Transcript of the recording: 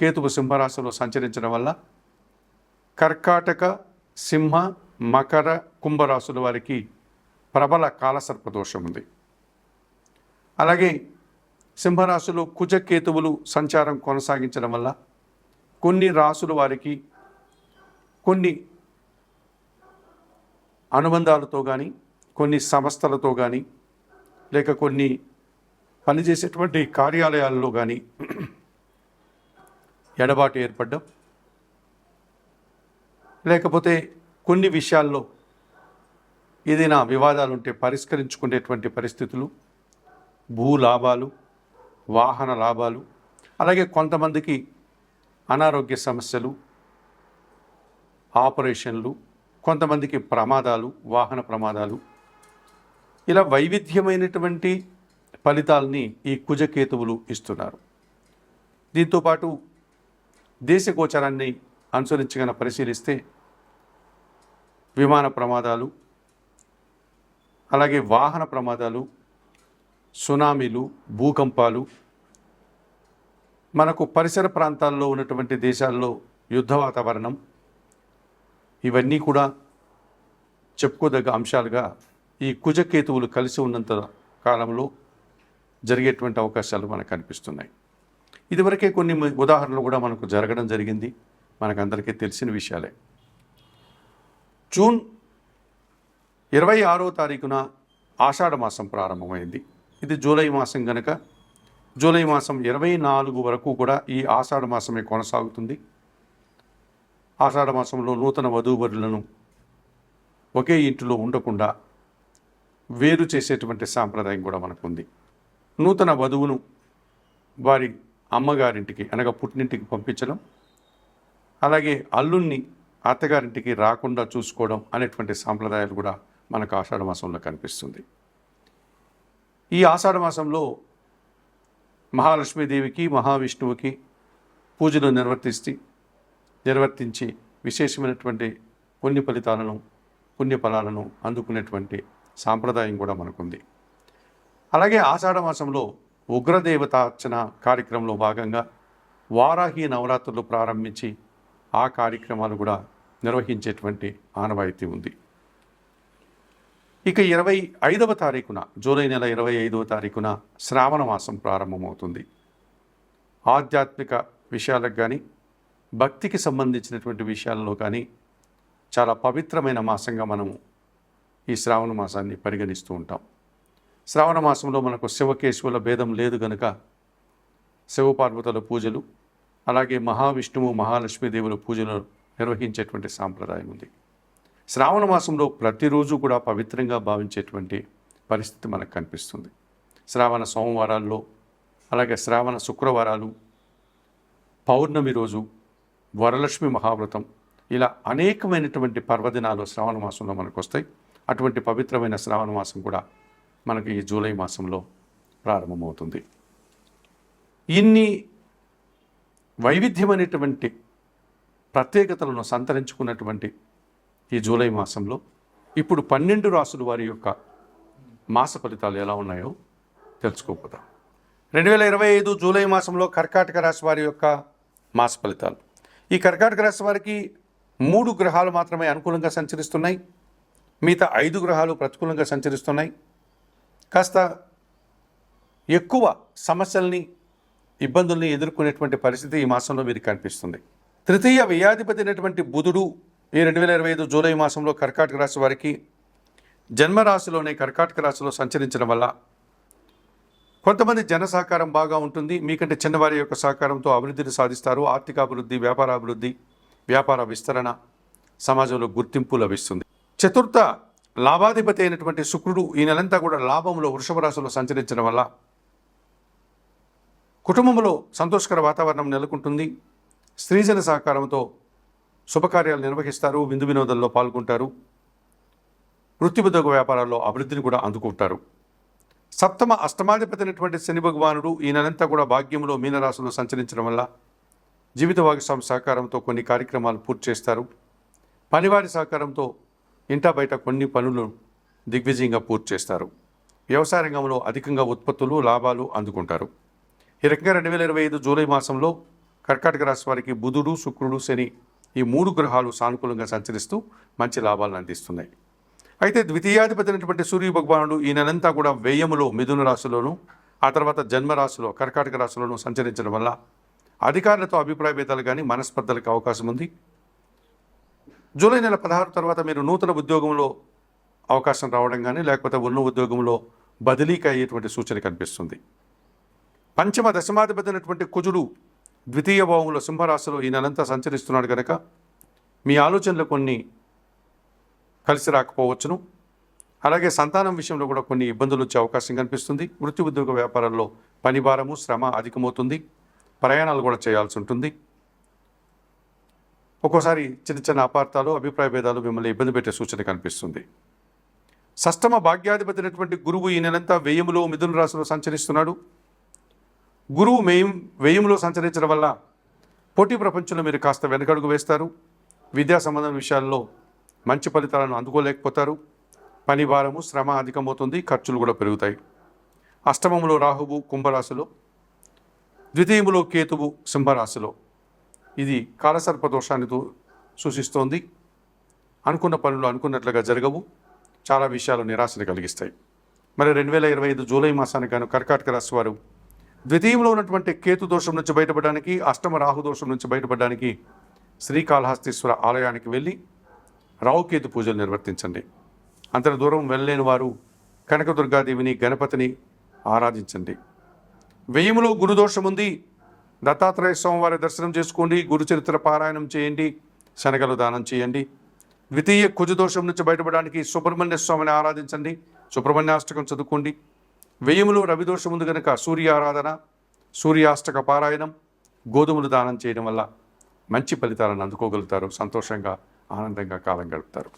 కేతువు సింహరాశిలో సంచరించడం వల్ల కర్కాటక సింహ మకర కుంభరాశుల వారికి ప్రబల కాలసర్ప దోషం ఉంది. అలాగే సింహరాశిలో కుజకేతువులు సంచారం కొనసాగించడం వల్ల కొన్ని రాసుల వారికి కొన్ని అనుబంధాలతో కానీ కొన్ని సంస్థలతో కానీ లేక కొన్ని పనిచేసేటువంటి కార్యాలయాల్లో కానీ ఎడబాటు ఏర్పడడం. లేకపోతే కొన్ని విషయాల్లో ఏదైనా వివాదాలు ఉంటే పరిష్కరించుకునేటువంటి పరిస్థితులు భూ లాభాలు వాహన లాభాలు అలాగే కొంతమందికి అనారోగ్య సమస్యలు ఆపరేషన్లు కొంతమందికి ప్రమాదాలు వాహన ప్రమాదాలు. ఇలా వైవిధ్యమైనటువంటి ఫలితాలని ఈ కుజకేతువులు ఇస్తున్నారు. దీంతోపాటు దేశ గోచరాన్ని అనుసరించగల పరిశీలిస్తే విమాన ప్రమాదాలు అలాగే వాహన ప్రమాదాలు సునామీలు భూకంపాలు మనకు పరిసర ప్రాంతాల్లో ఉన్నటువంటి దేశాల్లో యుద్ధ వాతావరణం ఇవన్నీ కూడా చెప్పుకోదగ్గ అంశాలుగా ఈ కుజకేతువులు కలిసి ఉన్నంత కాలంలో జరిగేటువంటి అవకాశాలు మనకు కనిపిస్తున్నాయి. ఇదివరకే కొన్ని ఉదాహరణలు కూడా మనకు జరగడం జరిగింది. మనకందరికీ తెలిసిన విషయాలే. జూన్ ఇరవై ఆరో తారీఖున ఆషాఢ మాసం ప్రారంభమైంది. ఇది జూలై మాసం గనక. జూలై మాసం ఇరవై నాలుగు వరకు కూడా ఈ ఆషాఢ మాసమే కొనసాగుతుంది. ఆషాఢ మాసంలో నూతన వధూవరులను ఒకే ఇంటిలో ఉండకుండా వేరు చేసేటువంటి సాంప్రదాయం కూడా మనకుంది. నూతన వధువును వారి అమ్మగారింటికి అనగా పుట్టినింటికి పంపించడం. అలాగే అల్లుణ్ణి అత్తగారింటికి రాకుండా చూసుకోవడం అనేటువంటి సాంప్రదాయాలు కూడా మనకు ఆషాఢ మాసంలో కనిపిస్తుంది. ఈ ఆషాఢ మాసంలో మహాలక్ష్మీదేవికి మహావిష్ణువుకి పూజలు నిర్వర్తిస్తే నిర్వర్తించి విశేషమైనటువంటి పుణ్య ఫలితాలను పుణ్యఫలాలను అందుకునేటువంటి సాంప్రదాయం కూడా మనకుంది. అలాగే ఆషాఢ మాసంలో ఉగ్రదేవత అర్చన కార్యక్రమంలో భాగంగా వారాహి నవరాత్రులు ప్రారంభించి ఆ కార్యక్రమాలు కూడా నిర్వహించేటువంటి ఆనవాయితీ ఉంది. ఇక ఇరవై ఐదవ తారీఖున జూలై నెల ఇరవై ఐదవ తారీఖున శ్రావణ మాసం ప్రారంభమవుతుంది. ఆధ్యాత్మిక విషయాలకు కానీ భక్తికి సంబంధించినటువంటి విషయాలలో కానీ చాలా పవిత్రమైన మాసంగా మనము ఈ శ్రావణ మాసాన్ని పరిగణిస్తూ ఉంటాం. శ్రావణ మాసంలో మనకు శివకేశవుల భేదం లేదు గనుక శివపార్వతుల పూజలు అలాగే మహావిష్ణువు మహాలక్ష్మీదేవుల పూజలు నిర్వహించేటువంటి సాంప్రదాయం ఉంది. శ్రావణ మాసంలో ప్రతిరోజు కూడా పవిత్రంగా భావించేటువంటి పరిస్థితి మనకు కనిపిస్తుంది. శ్రావణ సోమవారాల్లో అలాగే శ్రావణ శుక్రవారాలు పౌర్ణమి రోజు వరలక్ష్మి మహావ్రతం ఇలా అనేకమైనటువంటి పర్వదినాలు శ్రావణ మాసంలో మనకు వస్తాయి. అటువంటి పవిత్రమైన శ్రావణ మాసం కూడా మనకి ఈ జూలై మాసంలో ప్రారంభమవుతుంది. ఇన్ని వైవిధ్యమైనటువంటి ప్రత్యేకతలను సంతరించుకున్నటువంటి ఈ జూలై మాసంలో ఇప్పుడు పన్నెండు రాసుల వారి యొక్క మాస ఫలితాలు ఎలా ఉన్నాయో తెలుసుకోపోతాం రెండు వేల ఇరవై ఐదు జూలై మాసంలో కర్కాటక రాశి వారి యొక్క మాస ఫలితాలు. ఈ కర్కాటక రాశి వారికి మూడు గ్రహాలు మాత్రమే అనుకూలంగా సంచరిస్తున్నాయి. మిగతా ఐదు గ్రహాలు ప్రతికూలంగా సంచరిస్తున్నాయి. కాస్త ఎక్కువ సమస్యల్ని ఇబ్బందుల్ని ఎదుర్కొనేటువంటి పరిస్థితి ఈ మాసంలో మీరు కనిపిస్తుంది. తృతీయ వ్యయాధిపతి అయినటువంటి బుధుడు ఈ రెండు వేల ఇరవై ఐదు జూలై మాసంలో కర్కాటక రాశి వారికి జన్మరాశిలోనే కర్కాటక రాశిలో సంచరించడం వల్ల కొంతమంది జన సహకారం బాగా ఉంటుంది. మీకంటే చిన్నవారి యొక్క సహకారంతో అభివృద్ధిని సాధిస్తారు. ఆర్థికాభివృద్ధి వ్యాపారాభివృద్ధి వ్యాపార అభివృద్ధి వ్యాపార విస్తరణ సమాజంలో గుర్తింపు లభిస్తుంది. చతుర్థ లాభాధిపతి అయినటువంటి శుక్రుడు ఈ నెలంతా కూడా లాభంలో వృషభ రాశిలో సంచరించడం వల్ల కుటుంబంలో సంతోషకర వాతావరణం నెలకొంటుంది. స్త్రీజన సహకారంతో శుభకార్యాలు నిర్వహిస్తారు విందు వినోదంలో పాల్గొంటారు. వృత్తిబద్ధక వ్యాపారాల్లో అభివృద్ధిని కూడా అందుకుంటారు. సప్తమ అష్టమాధిపతి అయినటువంటి శని భగవానుడు ఈ నెలంతా కూడా భాగ్యంలో మీనరాశిలో సంచరించడం వల్ల జీవిత భాగస్వామి సహకారంతో కొన్ని కార్యక్రమాలు పూర్తి చేస్తారు. పనివారి సహకారంతో ఇంటా బయట కొన్ని పనులు దిగ్విజయంగా పూర్తి చేస్తారు. వ్యవసాయ రంగంలో అధికంగా ఉత్పత్తులు లాభాలు అందుకుంటారు. ఈ రకంగా రెండు వేల ఇరవై ఐదు జూలై మాసంలో కర్కాటక రాశి వారికి బుధుడు శుక్రుడు శని ఈ మూడు గ్రహాలు సానుకూలంగా సంచరిస్తూ మంచి లాభాలను అందిస్తున్నాయి. అయితే ద్వితీయాధిపతి అయినటువంటి సూర్య భగవానుడు ఈ నెలంతా కూడా వ్యయములో మిథున రాశిలోను ఆ తర్వాత జన్మరాశిలో కర్కాటక రాశిలోను సంచరించడం వల్ల అధికారులతో అభిప్రాయ భేదాలు కానీ మనస్పర్ధలకు అవకాశం ఉంది. జూలై నెల పదహారు తర్వాత మీరు నూతన ఉద్యోగంలో అవకాశం రావడం కానీ లేకపోతే ఉన్న ఉద్యోగంలో బదిలీకి అయ్యేటువంటి సూచన కనిపిస్తుంది. పంచమ దశమాధిపతి కుజుడు ద్వితీయ భావంలో సింహరాశిలో ఈ నెలంతా సంచరిస్తున్నాడు కనుక మీ ఆలోచనలు కొన్ని కలిసి రాకపోవచ్చును. అలాగే సంతానం విషయంలో కూడా కొన్ని ఇబ్బందులు వచ్చే అవకాశం కనిపిస్తుంది. వృత్తి ఉద్యోగ వ్యాపారాల్లో పని భారము శ్రమ అధికమవుతుంది. ప్రయాణాలు కూడా చేయాల్సి ఉంటుంది. ఒక్కోసారి చిన్న చిన్న అపార్థాలు అభిప్రాయ భేదాలు మిమ్మల్ని ఇబ్బంది పెట్టే సూచన కనిపిస్తుంది. సష్టమ భాగ్యాధిపతి అయినటువంటి గురువు ఈ నెలంతా వ్యయములో మిథున రాశిలో సంచరిస్తున్నాడు. గురువు మేయం వ్యయంలో సంచరించడం వల్ల పోటీ ప్రపంచంలో మీరు కాస్త వెనకడుగు వేస్తారు. విద్యా సంబంధం విషయాల్లో మంచి ఫలితాలను అందుకోలేకపోతారు. పని భారము శ్రమ అధికమవుతుంది ఖర్చులు కూడా పెరుగుతాయి. అష్టమంలో రాహువు కుంభరాశిలో ద్వితీయములో కేతువు సింహరాశిలో. ఇది కాలసర్ప దోషాన్ని సూచిస్తోంది. అనుకున్న పనులు అనుకున్నట్లుగా జరగవు. చాలా విషయాలు నిరాశను కలిగిస్తాయి. మరి రెండు వేల ఇరవై ఐదు జూలై మాసానికి గాను కర్కాటక రాశి వారు ద్వితీయంలో ఉన్నటువంటి కేతు దోషం నుంచి బయటపడడానికి అష్టమ రాహు దోషం నుంచి బయటపడడానికి శ్రీకాళహస్తీశ్వర ఆలయానికి వెళ్ళి రావుకేతు పూజలు నిర్వర్తించండి. అంతటి దూరం వెళ్ళలేని వారు కనకదుర్గాదేవిని గణపతిని ఆరాధించండి. వ్యయములో గురుదోషం ఉంది. దత్తాత్రేయ స్వామివారి దర్శనం చేసుకోండి గురు చరిత్ర పారాయణం చేయండి శనగలు దానం చేయండి. ద్వితీయ కుజదోషం నుంచి బయటపడడానికి సుబ్రహ్మణ్య స్వామిని ఆరాధించండి సుబ్రహ్మణ్యాష్టకం చదువుకోండి. వెయ్యములో రవిదోషం ఉంది కనుక సూర్య ఆరాధన సూర్యాష్టక పారాయణం గోధుమలు దానం చేయడం వల్ల మంచి ఫలితాలను అందుకోగలుగుతారు సంతోషంగా ఆనందంగా కాలం గడుపుతారు.